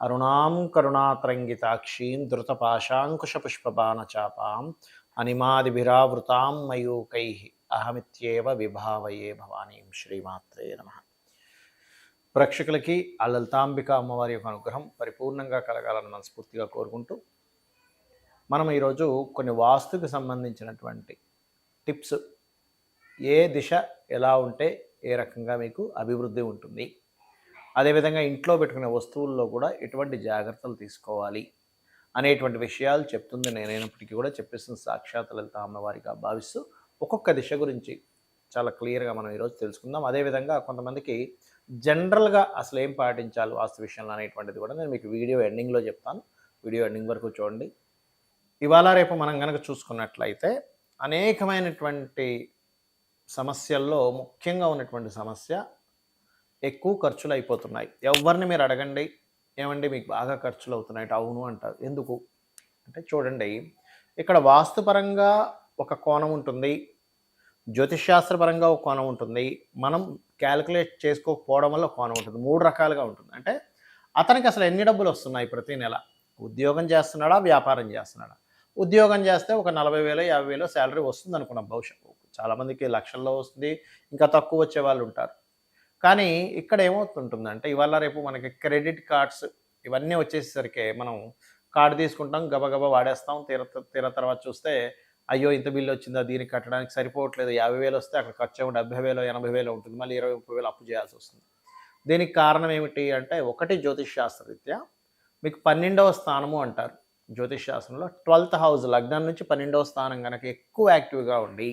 అరుణాం కరుణాతరంగితాక్షీం ధృతపాశాంకుశపుష్పబాణచాపాం అనిమాదిభిరావృతాం మయూకై అహమిత్యేవ విభావయే భవానీం శ్రీమాత్రే నమ. ప్రేక్షకులకి ఆ లలితాంబిక అమ్మవారి యొక్క అనుగ్రహం పరిపూర్ణంగా కలగాలని మనస్ఫూర్తిగా కోరుకుంటూ మనం ఈరోజు కొన్ని వాస్తుకు సంబంధించినటువంటి టిప్స్ ఏ దిశ ఎలా ఉంటే ఏ రకంగా మీకు అభివృద్ధి ఉంటుంది. అదేవిధంగా ఇంట్లో పెట్టుకునే వస్తువుల్లో కూడా ఎటువంటి జాగ్రత్తలు తీసుకోవాలి అనేటువంటి విషయాలు చెప్తుంది నేనైనప్పటికీ కూడా చెప్పేసిన సాక్షాత్ లలిత అమ్మవారిగా భావిస్తూ. ఒక్కొక్క దిశ గురించి చాలా క్లియర్గా మనం ఈరోజు తెలుసుకుందాం. అదేవిధంగా కొంతమందికి జనరల్గా అసలు ఏం పాటించాలి వాస్తు విషయంలో అనేటువంటిది కూడా నేను మీకు వీడియో ఎండింగ్లో చెప్తాను. వీడియో ఎండింగ్ వరకు చూడండి. ఇవాళ రేపు మనం కనుక చూసుకున్నట్లయితే అనేకమైనటువంటి సమస్యల్లో ముఖ్యంగా ఉన్నటువంటి సమస్య ఎక్కువ ఖర్చులు అయిపోతున్నాయి ఎవరిని మీరు అడగండి ఏమండి మీకు బాగా ఖర్చులు అవుతున్నాయి అవును అంటారు. ఎందుకు? అంటే చూడండి ఇక్కడ వాస్తుపరంగా ఒక కోణం ఉంటుంది. జ్యోతిష్శాస్త్రపరంగా ఒక కోణం ఉంటుంది. మనం క్యాలిక్యులేట్ చేసుకోకపోవడం వల్ల కోణం ఉంటుంది. మూడు రకాలుగా ఉంటుంది. అంటే అతనికి అసలు ఎన్ని డబ్బులు వస్తున్నాయి ప్రతి నెల? ఉద్యోగం చేస్తున్నాడా? వ్యాపారం చేస్తున్నాడా? ఉద్యోగం చేస్తే ఒక నలభై వేలు యాభై వేలు శాలరీ వస్తుంది అనుకున్నాం భవిష్యత్తు చాలామందికి లక్షల్లో వస్తుంది. ఇంకా తక్కువ వచ్చే వాళ్ళు ఉంటారు. కానీ ఇక్కడ ఏమవుతుంటుందంటే ఇవాళ రేపు మనకి క్రెడిట్ కార్డ్స్ ఇవన్నీ వచ్చేసరికి మనం కార్డు తీసుకుంటాం గబగబా వాడేస్తాం. తీర తీర తర్వాత చూస్తే అయ్యో ఇంత బిల్లు వచ్చిందా? దీనికి కట్టడానికి సరిపోవట్లేదు. యాభై వేలు వస్తే అక్కడ ఖర్చు ఏమో డెబ్బై వేలు ఎనభై వేలు ఉంటుంది. మళ్ళీ ఇరవై ముప్పై వేలు అప్పు చేయాల్సి వస్తుంది. దీనికి కారణం ఏమిటి అంటే ఒకటి జ్యోతిష్ శాస్త్రరీత్యా మీకు పన్నెండవ స్థానము అంటారు జ్యోతిష్ శాస్త్రంలో. ట్వెల్త్ హౌస్ లగ్నం నుంచి పన్నెండవ స్థానం కనుక ఎక్కువ యాక్టివ్గా ఉండి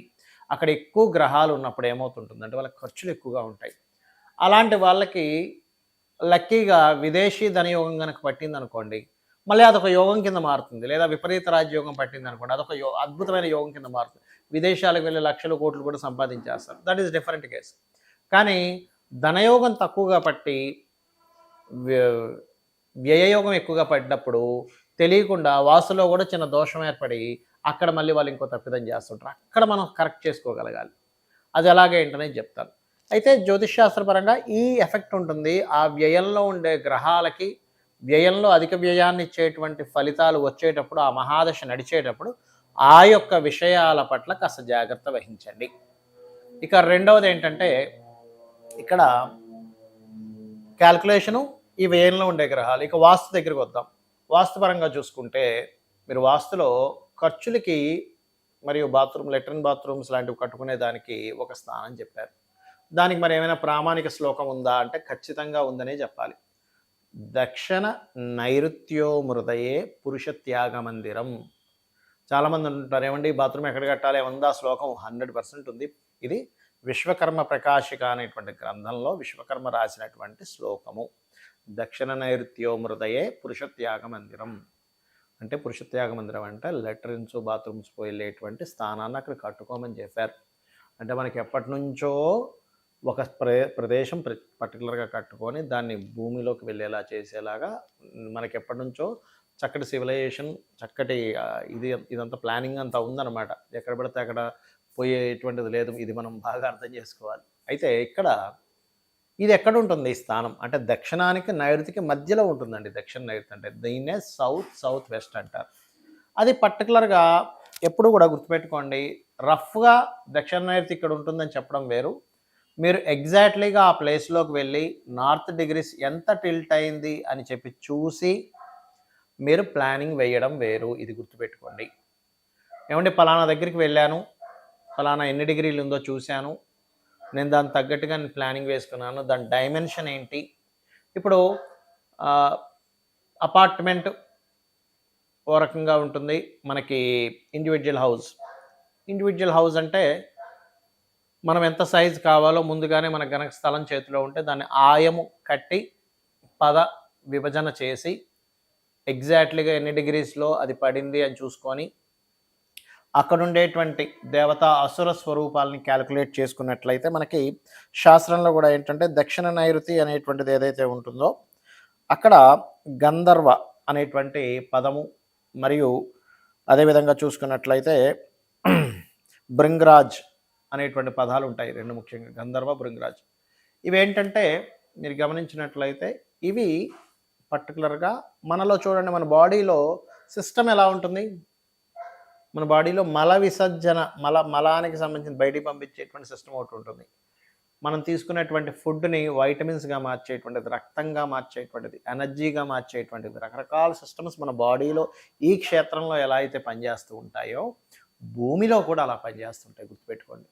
అక్కడ ఎక్కువ గ్రహాలు ఉన్నప్పుడు ఏమవుతుంటుందంటే వాళ్ళ ఖర్చులు ఎక్కువగా ఉంటాయి. అలాంటి వాళ్ళకి లక్కీగా విదేశీ ధనయోగం కనుక పట్టింది అనుకోండి మళ్ళీ అదొక యోగం కింద మారుతుంది. లేదా విపరీత రాజ్యోగం పట్టింది అనుకోండి అదొక యో అద్భుతమైన యోగం కింద మారుతుంది. విదేశాలకు వెళ్ళి లక్షల కోట్లు కూడా సంపాదించేస్తారు. దట్ ఈస్ డిఫరెంట్ కేస్ కానీ ధనయోగం తక్కువగా పట్టి వ్య- వ్యయయోగం ఎక్కువగా పడినప్పుడు తెలియకుండా వాసులో కూడా చిన్న దోషం ఏర్పడి అక్కడ మళ్ళీ వాళ్ళు ఇంకో తప్పిదం చేస్తుంటారు. అక్కడ మనం కరెక్ట్ చేసుకోగలగాలి. అది ఎలాగేంటనే చెప్తాను. అయితే జ్యోతిష్ శాస్త్రపరంగా ఈ ఎఫెక్ట్ ఉంటుంది. ఆ వ్యయంలో ఉండే గ్రహాలకి వ్యయంలో అధిక వ్యయాన్ని ఇచ్చేటువంటి ఫలితాలు వచ్చేటప్పుడు ఆ మహాదశ నడిచేటప్పుడు ఆ యొక్క విషయాల పట్ల కాస్త జాగ్రత్త వహించండి. ఇక రెండవది ఏంటంటే ఇక్కడ క్యాల్కులేషను ఈ వ్యయంలో ఉండే గ్రహాలు. ఇక వాస్తు దగ్గరికి వద్దాం. వాస్తుపరంగా చూసుకుంటే మీరు వాస్తులో ఖర్చులకి మరియు బాత్రూమ్ లెట్రిన్ బాత్రూమ్స్ లాంటివి కట్టుకునే దానికి ఒక స్థానం చెప్పారు. దానికి మరి ఏమైనా ప్రామాణిక శ్లోకం ఉందా అంటే ఖచ్చితంగా ఉందనే చెప్పాలి. దక్షిణ నైరుత్యోమృదయే పురుష త్యాగ మందిరం చాలామంది ఉంటారు ఏమండి బాత్రూమ్ ఎక్కడ కట్టాలి? ఉందా శ్లోకం హండ్రెడ్ పర్సెంట్ ఉంది. ఇది విశ్వకర్మ ప్రకాశిక అనేటువంటి గ్రంథంలో విశ్వకర్మ రాసినటువంటి శ్లోకము. దక్షిణ నైరుత్యోమృదయే పురుష త్యాగ మందిరం అంటే పురుష త్యాగ మందిరం అంటే లెటరిన్స్ బాత్రూమ్స్ పోయేటువంటి స్థానాన్ని అక్కడ కట్టుకోమని చెప్పారు. అంటే మనకి ఎప్పటి నుంచో ఒక ప్రే ప్రదేశం పర్టికులర్గా కట్టుకొని దాన్ని భూమిలోకి వెళ్ళేలా చేసేలాగా మనకి ఎప్పటి నుంచో చక్కటి సివిలైజేషన్ చక్కటి ఇది ఇదంతా ప్లానింగ్ అంతా ఉందన్నమాట. ఎక్కడ పడితే అక్కడ పోయేటువంటిది లేదు. ఇది మనం బాగా అర్థం చేసుకోవాలి. అయితే ఇక్కడ ఇది ఎక్కడ ఉంటుంది ఈ స్థానం? అంటే దక్షిణానికి నైరుతికి మధ్యలో ఉంటుందండి. దక్షిణ నైరుతి అంటే దీన్నే సౌత్ సౌత్ వెస్ట్ అంటారు. అది పర్టికులర్గా ఎప్పుడు కూడా గుర్తుపెట్టుకోండి రఫ్గా దక్షిణ నైరుతి ఇక్కడ ఉంటుందని చెప్పడం వేరు. మీరు ఎగ్జాక్ట్లీగా ఆ ప్లేస్లోకి వెళ్ళి నార్త్ డిగ్రీస్ ఎంత టిల్ట్ అయింది అని చెప్పి చూసి మీరు ప్లానింగ్ వేయడం వేరు. ఇది గుర్తుపెట్టుకోండి. ఏమంటే ఫలానా దగ్గరికి వెళ్ళాను. పలానా ఎన్ని డిగ్రీలు ఉందో చూశాను. నేను దానికి తగ్గట్టుగా నేను ప్లానింగ్ వేసుకున్నాను. దాని డైమెన్షన్ ఏంటి? ఇప్పుడు అపార్ట్మెంట్ ఓ రకంగా ఉంటుంది. మనకి ఇండివిజువల్ హౌస్. ఇండివిజువల్ హౌస్ అంటే మనం ఎంత సైజు కావాలో ముందుగానే మనకు గనక స్థలం చేతిలో ఉంటే దాన్ని ఆయము కట్టి పద విభజన చేసి ఎగ్జాక్ట్లీగా ఎన్ని డిగ్రీస్లో అది పడింది అని చూసుకొని అక్కడ ఉండేటువంటి దేవత అసుర స్వరూపాలని క్యాలిక్యులేట్ చేసుకున్నట్లయితే మనకి శాస్త్రంలో కూడా ఏంటంటే దక్షిణ నైరుతి అనేటువంటిది ఏదైతే ఉంటుందో అక్కడ గంధర్వ అనేటువంటి పదము మరియు అదేవిధంగా చూసుకున్నట్లయితే బృంగరాజ్ అనేటువంటి పదాలు ఉంటాయి. రెండు ముఖ్యంగా గంధర్వ భృంగరాజ్ ఇవి ఏంటంటే మీరు గమనించినట్లయితే ఇవి పర్టికులర్గా మనలో చూడండి మన బాడీలో సిస్టమ్ ఎలా ఉంటుంది? మన బాడీలో మల విసర్జన మల మలానికి సంబంధించిన బయటికి పంపించేటువంటి సిస్టమ్ ఒకటి ఉంటుంది. మనం తీసుకునేటువంటి ఫుడ్ని వైటమిన్స్గా మార్చేటువంటిది రక్తంగా మార్చేటువంటిది ఎనర్జీగా మార్చేటువంటిది రకరకాల సిస్టమ్స్ మన బాడీలో ఈ క్షేత్రంలో ఎలా అయితే పనిచేస్తూ ఉంటాయో భూమిలో కూడా అలా పనిచేస్తుంటాయి. గుర్తుపెట్టుకోండి.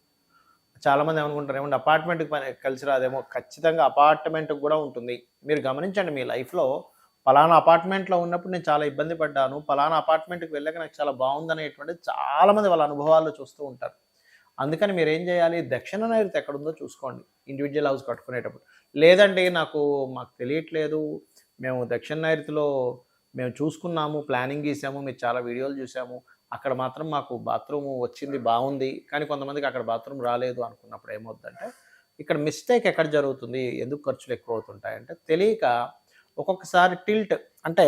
చాలామంది ఏమనుకుంటారు ఏమంటే అపార్ట్మెంట్కి పని కలిసి రాదేమో. ఖచ్చితంగా అపార్ట్మెంట్కి కూడా ఉంటుంది. మీరు గమనించండి మీ లైఫ్లో పలానా అపార్ట్మెంట్లో ఉన్నప్పుడు నేను చాలా ఇబ్బంది పడ్డాను. పలానా అపార్ట్మెంట్కి వెళ్ళాక నాకు చాలా బాగుంది అనేటువంటి చాలామంది వాళ్ళ అనుభవాల్లో చూస్తూ ఉంటారు. అందుకని మీరు ఏం చేయాలి? దక్షిణ నైరుతి ఎక్కడుందో చూసుకోండి. ఇండివిజువల్ హౌస్ కట్టుకునేటప్పుడు. లేదండి నాకు మాకు తెలియట్లేదు. మేము దక్షిణ నైరుతిలో మేము చూసుకున్నాము ప్లానింగ్ గీసాము మీరు చాలా వీడియోలు చూసాము. అక్కడ మాత్రం మాకు బాత్రూమ్ వచ్చింది బాగుంది. కానీ కొంతమందికి అక్కడ బాత్రూమ్ రాలేదు అనుకున్నప్పుడు ఏమవుతుందంటే ఇక్కడ మిస్టేక్ ఎక్కడ జరుగుతుంది ఎందుకు ఖర్చులు ఎక్కువ అవుతుంటాయంటే తెలియక ఒక్కొక్కసారి టిల్ట్ అంటే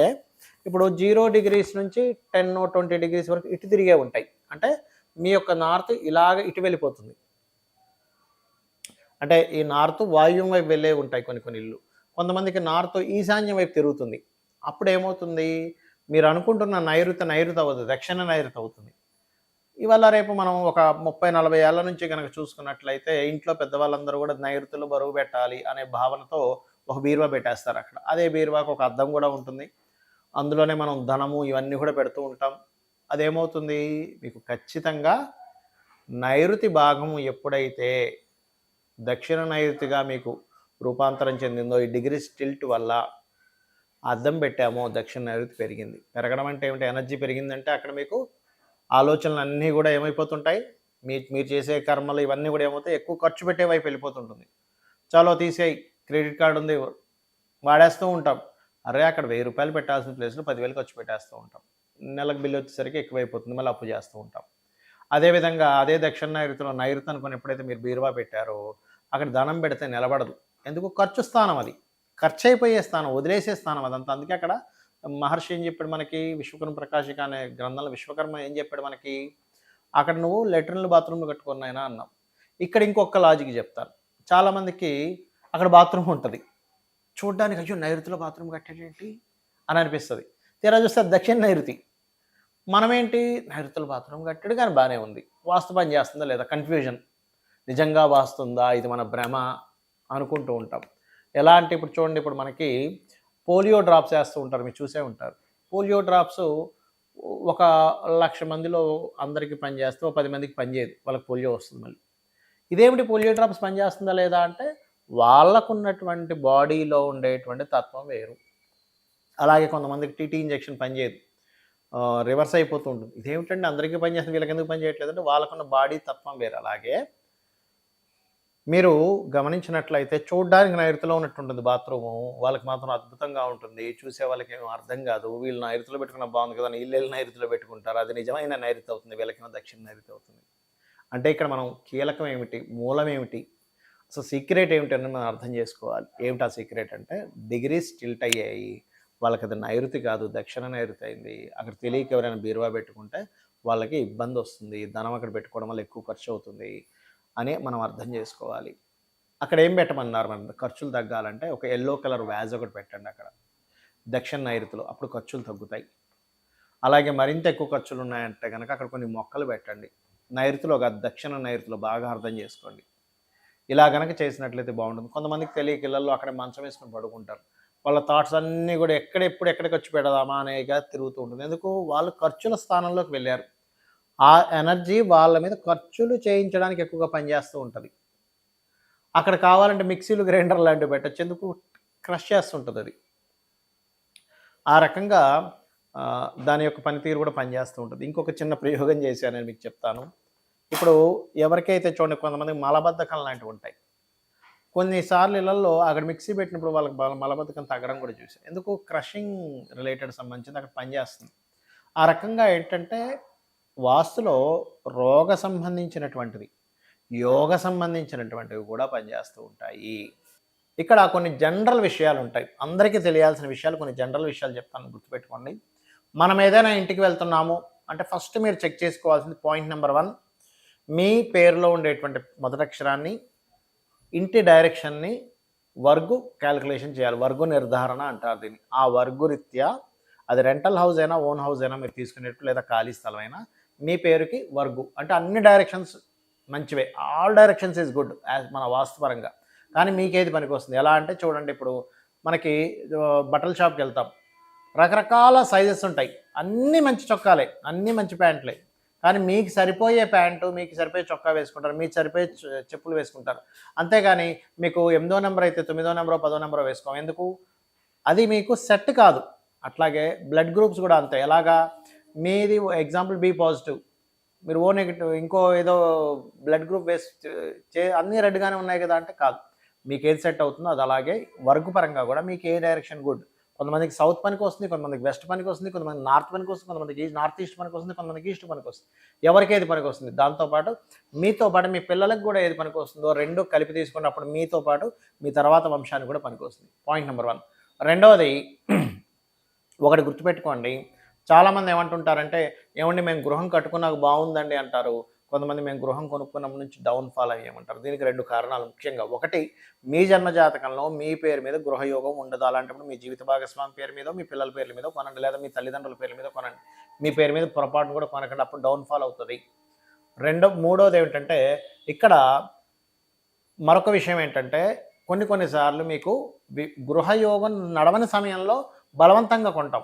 ఇప్పుడు జీరో డిగ్రీస్ నుంచి టెన్ ట్వంటీ డిగ్రీస్ వరకు ఇటు తిరిగే ఉంటాయి. అంటే మీ యొక్క నార్త్ ఇలాగ ఇటు వెళ్ళిపోతుంది. అంటే ఈ నార్త్ వాయువ్యం వైపు వెళ్ళే ఉంటాయి కొన్ని కొన్ని ఇల్లు కొంతమందికి నార్త్ ఈశాన్యం వైపు తిరుగుతుంది. అప్పుడు ఏమవుతుంది మీరు అనుకుంటున్న నైరుతి నైరుతి అవ్వదు దక్షిణ నైరుతి అవుతుంది. ఇవాళ రేపు మనం ఒక ముప్పై నలభై ఏళ్ళ నుంచి కనుక చూసుకున్నట్లయితే ఇంట్లో పెద్దవాళ్ళందరూ కూడా నైరుతులు బరువు పెట్టాలి అనే భావనతో ఒక బీరువా పెట్టేస్తారు అక్కడ. అదే బీరువాకు ఒక అద్దం కూడా ఉంటుంది. అందులోనే మనం ధనము ఇవన్నీ కూడా పెడుతూ ఉంటాం. అదేమవుతుంది? మీకు ఖచ్చితంగా నైరుతి భాగము ఎప్పుడైతే దక్షిణ నైరుతిగా మీకు రూపాంతరం చెందిందో ఈ డిగ్రీ స్టిల్ట్ వల్ల అద్దం పెట్టామో దక్షిణ నైరుతి పెరిగింది. పెరగడం అంటే ఏమిటి? ఎనర్జీ పెరిగిందంటే అక్కడ మీకు ఆలోచనలు అన్నీ కూడా ఏమైపోతుంటాయి. మీ మీరు చేసే కర్మలు ఇవన్నీ కూడా ఏమవుతాయి? ఎక్కువ ఖర్చు పెట్టే వైపు వెళ్ళిపోతుంటుంది. చాలో తీసేయి క్రెడిట్ కార్డు ఉంది వాడేస్తూ ఉంటాం. అరే అక్కడ వెయ్యి రూపాయలు పెట్టాల్సిన ప్లేస్లో పదివేలు ఖర్చు పెట్టేస్తూ ఉంటాం. నెలకు బిల్లు వచ్చేసరికి ఎక్కువైపోతుంది మళ్ళీ అప్పు చేస్తూ ఉంటాం. అదేవిధంగా అదే దక్షిణ నైరుతిలో నైరుతి అనుకుని ఎప్పుడైతే మీరు బీరువా పెట్టారో అక్కడ ధనం పెడితే నిలబడదు. ఎందుకు? ఖర్చు స్థానం అది. ఖర్చు అయిపోయే స్థానం వదిలేసే స్థానం అదంతా. అందుకే అక్కడ మహర్షి ఏం చెప్పాడు మనకి విశ్వకర్మ ప్రకాశిక అనే గ్రంథంలో విశ్వకర్మ ఏం చెప్పాడు మనకి అక్కడ నువ్వు లెట్రిన్లు బాత్రూమ్లు కట్టుకున్నాయినా అన్నాం. ఇక్కడ ఇంకొక లాజిక్ చెప్తాను చాలామందికి అక్కడ బాత్రూమ్ ఉంటుంది. చూడడానికి అయ్యో నైరుతిలో బాత్రూమ్ కట్టేటేంటి అని అనిపిస్తుంది. తీరా చూస్తే దక్షిణ నైరుతి. మనమేంటి? నైరుతుల బాత్రూమ్ కట్టాడు కానీ బాగానే ఉంది. వాస్తు పని చేస్తుందా లేదా? కన్ఫ్యూజన్ నిజంగా వాస్తుందా? ఇది మన భ్రమ అనుకుంటూ ఉంటాం. ఎలా అంటే ఇప్పుడు చూడండి ఇప్పుడు మనకి పోలియో డ్రాప్స్ వేస్తూ ఉంటారు మీరు చూసే ఉంటారు. పోలియో డ్రాప్స్ ఒక లక్ష మందిలో అందరికీ పనిచేస్తే ఒక పది మందికి పనిచేయదు వాళ్ళకి పోలియో వస్తుంది మళ్ళీ. ఇదేమిటి పోలియో డ్రాప్స్ పనిచేస్తుందా లేదా అంటే వాళ్ళకున్నటువంటి బాడీలో ఉండేటువంటి తత్వం వేరు. అలాగే కొంతమందికి టీటీ ఇంజెక్షన్ పనిచేయదు. రివర్స్ అయిపోతూ ఉంటుంది. ఇదేమిటంటే అందరికీ పనిచేస్తుంది వీళ్ళకి ఎందుకు పనిచేయట్లేదు అంటే వాళ్ళకున్న బాడీ తత్వం వేరు. అలాగే మీరు గమనించినట్లయితే చూడడానికి నైరుతిలో ఉన్నట్టుంటుంది బాత్రూము. వాళ్ళకి మాత్రం అద్భుతంగా ఉంటుంది. చూసే వాళ్ళకి ఏమో అర్థం కాదు. వీళ్ళు నైరుతిలో పెట్టుకున్న బాగుంది కదా వీళ్ళు నైరుతిలో పెట్టుకుంటారు. అది నిజమైన నైరుతి అవుతుంది. వీళ్ళకేమో దక్షిణ నైరుతి అవుతుంది. అంటే ఇక్కడ మనం కీలకం ఏమిటి? మూలం ఏమిటి? అసలు సీక్రెట్ ఏమిటి అని మనం అర్థం చేసుకోవాలి. ఏమిటి ఆ సీక్రెట్ అంటే డిగ్రీస్ టిల్ట్ అయ్యాయి. వాళ్ళకి అది నైరుతి కాదు. దక్షిణ నైరుతి అయింది. అక్కడ తెలియక ఎవరైనా బీరువా పెట్టుకుంటే వాళ్ళకి ఇబ్బంది వస్తుంది. ధనం అక్కడ పెట్టుకోవడం వల్ల ఎక్కువ ఖర్చు అవుతుంది. అని మనం అర్థం చేసుకోవాలి. అక్కడ ఏం పెట్టమన్నారు మనం? ఖర్చులు తగ్గాలంటే ఒక ఎల్లో కలర్ వ్యాజ్ ఒకటి పెట్టండి అక్కడ. దక్షిణ నైరుతిలో అప్పుడు ఖర్చులు తగ్గుతాయి. అలాగే మరింత ఎక్కువ ఖర్చులు ఉన్నాయంటే కనుక అక్కడ కొన్ని మొక్కలు పెట్టండి. నైరుతిలో కాదు దక్షిణ నైరుతిలో బాగా అర్థం చేసుకోండి. ఇలా కనుక చేసినట్లయితే బాగుంటుంది. కొంతమందికి తెలియక ఇళ్ళల్లో అక్కడ మంచం వేసుకొని పడుకుంటారు. వాళ్ళ థాట్స్ అన్నీ కూడా ఎక్కడ ఎప్పుడు ఎక్కడ ఖర్చు పెడదామా అనేగా తిరుగుతూ ఉంటుంది. ఎందుకు? వాళ్ళు ఖర్చుల స్థానంలోకి వెళ్ళారు. ఆ ఎనర్జీ వాళ్ళ మీద ఖర్చులు చేయించడానికి ఎక్కువగా పనిచేస్తూ ఉంటుంది. అక్కడ కావాలంటే మిక్సీలు గ్రైండర్ లాంటివి పెట్టచ్చు. ఎందుకు? క్రష్ చేస్తుంటుంది అది. ఆ రకంగా దాని యొక్క పనితీరు కూడా పనిచేస్తూ ఉంటుంది. ఇంకొక చిన్న ప్రయోగం చేశాను నేను మీకు చెప్తాను. ఇప్పుడు ఎవరికైతే చూడండి కొంతమంది మలబద్ధకం లాంటివి ఉంటాయి. కొన్నిసార్లు ఇళ్ళలో అక్కడ మిక్సీ పెట్టినప్పుడు వాళ్ళకి బల- మలబద్ధకం తగ్గడం కూడా చూసాను ఎందుకు? క్రషింగ్ రిలేటెడ్ సంబంధించింది అక్కడ పనిచేస్తుంది. ఆ రకంగా ఏంటంటే వాస్తులో రోగ సంబంధించినటువంటివి యోగ సంబంధించినటువంటివి కూడా పనిచేస్తూ ఉంటాయి. ఇక్కడ కొన్ని జనరల్ విషయాలు ఉంటాయి. అందరికీ తెలియాల్సిన విషయాలు కొన్ని జనరల్ విషయాలు చెప్తాను గుర్తుపెట్టుకోండి. మనం ఏదైనా ఇంటికి వెళ్తున్నాము అంటే ఫస్ట్ మీరు చెక్ చేసుకోవాల్సింది పాయింట్ నెంబర్ వన్ మీ పేరులో ఉండేటువంటి మొదటి అక్షరాన్ని ఇంటి డైరెక్షన్ని వర్గు క్యాలిక్యులేషన్ చేయాలి. వర్గు నిర్ధారణ అంటారు దీన్ని. ఆ వర్గు రీత్యా అది రెంటల్ హౌస్ అయినా ఓన్ హౌస్ అయినా మీరు తీసుకునేట్టు లేదా ఖాళీ స్థలం అయినా మీ పేరుకి వర్గు. అంటే అన్ని డైరెక్షన్స్ మంచివే. All directions is good as మన వాస్తుపరంగా. కానీ మీకేది పనికి వస్తుంది ఎలా అంటే చూడండి ఇప్పుడు మనకి బట్టల షాప్కి వెళ్తాం రకరకాల సైజెస్ ఉంటాయి. అన్నీ మంచి చొక్కాలే అన్నీ మంచి ప్యాంట్లే. కానీ మీకు సరిపోయే ప్యాంటు మీకు సరిపోయే చొక్కా వేసుకుంటారు మీకు సరిపోయే చెప్పులు వేసుకుంటారు. అంతేగాని మీకు ఎనిమిదో నెంబర్ అయితే తొమ్మిదో నెంబరో పదో నెంబరో వేసుకోం. ఎందుకు? అది మీకు సెట్ కాదు. అట్లాగే బ్లడ్ గ్రూప్స్ కూడా అంతే. ఎలాగా? మీది ఎగ్జాంపుల్ బి పాజిటివ్ మీరు ఓ నెగిటివ్ ఇంకో ఏదో బ్లడ్ గ్రూప్ వేసి చే అన్నీ రెడ్గానే ఉన్నాయి కదా అంటే కాదు. మీకు ఏది సెట్ అవుతుందో అది అలాగే వర్క్ పరంగా కూడా మీకు ఏ డైరెక్షన్ గుడ్ కొంతమందికి సౌత్ పనికి వస్తుంది కొంతమందికి వెస్ట్ పనికి వస్తుంది కొంతమంది నార్త్ పనికి వస్తుంది కొంతమందికి నార్త్ ఈస్ట్ పనికి వస్తుంది కొంతమందికి ఈస్ట్ పనికి వస్తుంది. ఎవరికి ఏది పనికి వస్తుంది? దాంతోపాటు మీతో పాటు మీ పిల్లలకు కూడా ఏది పనికి వస్తుందో రెండు కలిపి తీసుకున్నప్పుడు మీతో పాటు మీ తర్వాత వంశానికి కూడా పనికి వస్తుంది. పాయింట్ నెంబర్ వన్ రెండవది ఒకటి గుర్తుపెట్టుకోండి. చాలామంది ఏమంటుంటారంటే ఏమండి మేము గృహం కట్టుకున్నాక బాగుందండి అంటారు. కొంతమంది మేము గృహం కొనుక్కున్న నుంచి డౌన్ ఫాల్ అయ్యామంటారు. దీనికి రెండు కారణాలు ముఖ్యంగా. ఒకటి మీ జన్మ జాతకంలో మీ పేరు మీద గృహయోగం ఉండదు. అలాంటప్పుడు మీ జీవిత భాగస్వామి పేరు మీద మీ పిల్లల పేర్ల మీద కొనండి లేదా మీ తల్లిదండ్రుల పేర్ల మీద కొనండి. మీ పేరు మీద పొరపాటును కూడా కొనకండి అప్పుడు డౌన్ ఫాల్ అవుతుంది. రెండో మూడోది ఏమిటంటే ఇక్కడ మరొక విషయం ఏంటంటే కొన్ని కొన్నిసార్లు మీకు గృహయోగం నడవని సమయంలో బలవంతంగా కొంటాం.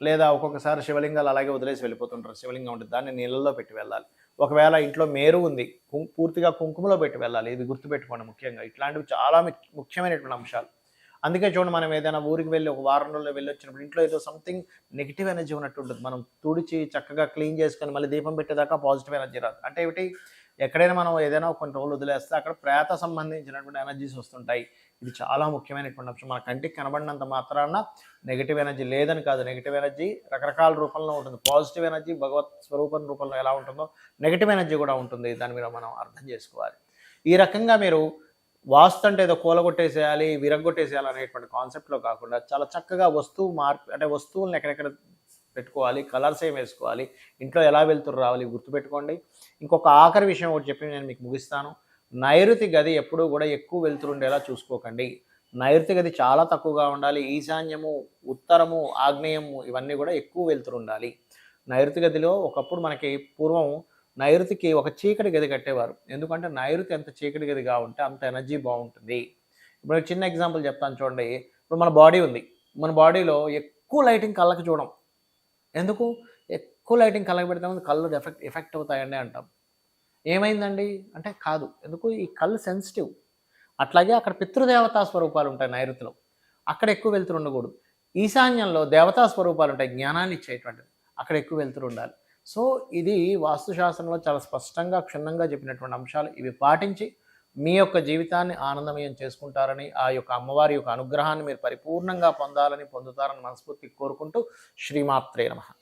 లేదా ఒక్కొక్కసారి శివలింగాలు అలాగే వదిలేసి వెళ్ళిపోతుంటారు. శివలింగం ఉంటుంది దాన్ని నీళ్ళల్లో పెట్టి వెళ్ళాలి. ఒకవేళ ఇంట్లో మేరు ఉంది పూర్తిగా కుంకుమలో పెట్టి వెళ్ళాలి. ఇది గుర్తుపెట్టుకోండి ముఖ్యంగా. ఇట్లాంటివి చాలా ముఖ్యమైనటువంటి అంశాలు. అందుకే చూడండి మనం ఏదైనా ఊరికి వెళ్ళి ఒక వారం రోజుల్లో వెళ్ళి వచ్చినప్పుడు ఇంట్లో ఏదో సంథింగ్ నెగిటివ్ ఎనర్జీ ఉన్నట్టు ఉంటుంది. మనం తుడిచి చక్కగా క్లీన్ చేసుకొని మళ్ళీ దీపం పెట్టేదాకా పాజిటివ్ ఎనర్జీ రాదు. అంటే ఏమిటి? ఎక్కడైనా మనం ఏదైనా కొన్ని రోజులు వదిలేస్తే అక్కడ ప్రేత సంబంధించినటువంటి ఎనర్జీస్ వస్తుంటాయి. ఇది చాలా ముఖ్యమైనటువంటి అంశం. మన కంటికి కనబడినంత మాత్రాన నెగిటివ్ ఎనర్జీ లేదని కాదు. నెగిటివ్ ఎనర్జీ రకరకాల రూపంలో ఉంటుంది. పాజిటివ్ ఎనర్జీ భగవత్ స్వరూపం రూపంలో ఎలా ఉంటుందో నెగిటివ్ ఎనర్జీ కూడా ఉంటుంది. దాని మీద మనం అర్థం చేసుకోవాలి. ఈ రకంగా మీరు వాస్తు అంటే ఏదో కూలగొట్టేసేయాలి విరగొట్టేసేయాలి అనేటువంటి కాన్సెప్ట్లో కాకుండా చాలా చక్కగా వస్తువు మార్పు అంటే వస్తువులను ఎక్కడెక్కడ పెట్టుకోవాలి కలర్స్ ఏం వేసుకోవాలి ఇంట్లో ఎలా వెళ్తురు రావాలి గుర్తుపెట్టుకోండి. ఇంకొక ఆఖరి విషయం ఒకటి చెప్పి నేను మీకు ముగిస్తాను. నైరుతి గది ఎప్పుడూ కూడా ఎక్కువ వెళ్తుండేలా చూసుకోకండి. నైరుతి గది చాలా తక్కువగా ఉండాలి. ఈశాన్యము ఉత్తరము ఆగ్నేయము ఇవన్నీ కూడా ఎక్కువ వెళ్తురు ఉండాలి. నైరుతి గదిలో ఒకప్పుడు మనకి పూర్వం నైరుతికి ఒక చీకటి గది కట్టేవారు. ఎందుకంటే నైరుతి ఎంత చీకటి గదిగా ఉంటే అంత ఎనర్జీ బాగుంటుంది. ఇప్పుడు చిన్న ఎగ్జాంపుల్ చెప్తాను చూడండి. ఇప్పుడు మన బాడీ ఉంది. మన బాడీలో ఎక్కువ లైటింగ్ కళ్ళకి చూడం. ఎందుకు? ఎక్కువ లైటింగ్ కళ్ళకి పెడితే ముందు కళ్ళు ఎఫెక్ట్ ఎఫెక్ట్ అవుతాయండి అంటాం. ఏమైందండి? అంటే కాదు. ఎందుకు? ఈ కళ్ళు సెన్సిటివ్ అట్లాగే అక్కడ పితృదేవతా స్వరూపాలు ఉంటాయి నైరుతిలో. అక్కడ ఎక్కువ వెళ్తురు ఉండకూడదు. ఈశాన్యంలో దేవతా స్వరూపాలు ఉంటాయి జ్ఞానాన్ని ఇచ్చేటువంటిది అక్కడ ఎక్కువ వెళ్తురు ఉండాలి. సో ఇది వాస్తుశాస్త్రంలో చాలా స్పష్టంగా క్షుణ్ణంగా చెప్పినటువంటి అంశాలు. ఇవి పాటించి మీ యొక్క జీవితాన్ని ఆనందమయం చేసుకుంటారని ఆ యొక్క అమ్మవారి యొక్క అనుగ్రహాన్ని మీరు పరిపూర్ణంగా పొందాలని పొందుతారని మనస్ఫూర్తి కోరుకుంటూ శ్రీమాత్రే నమ.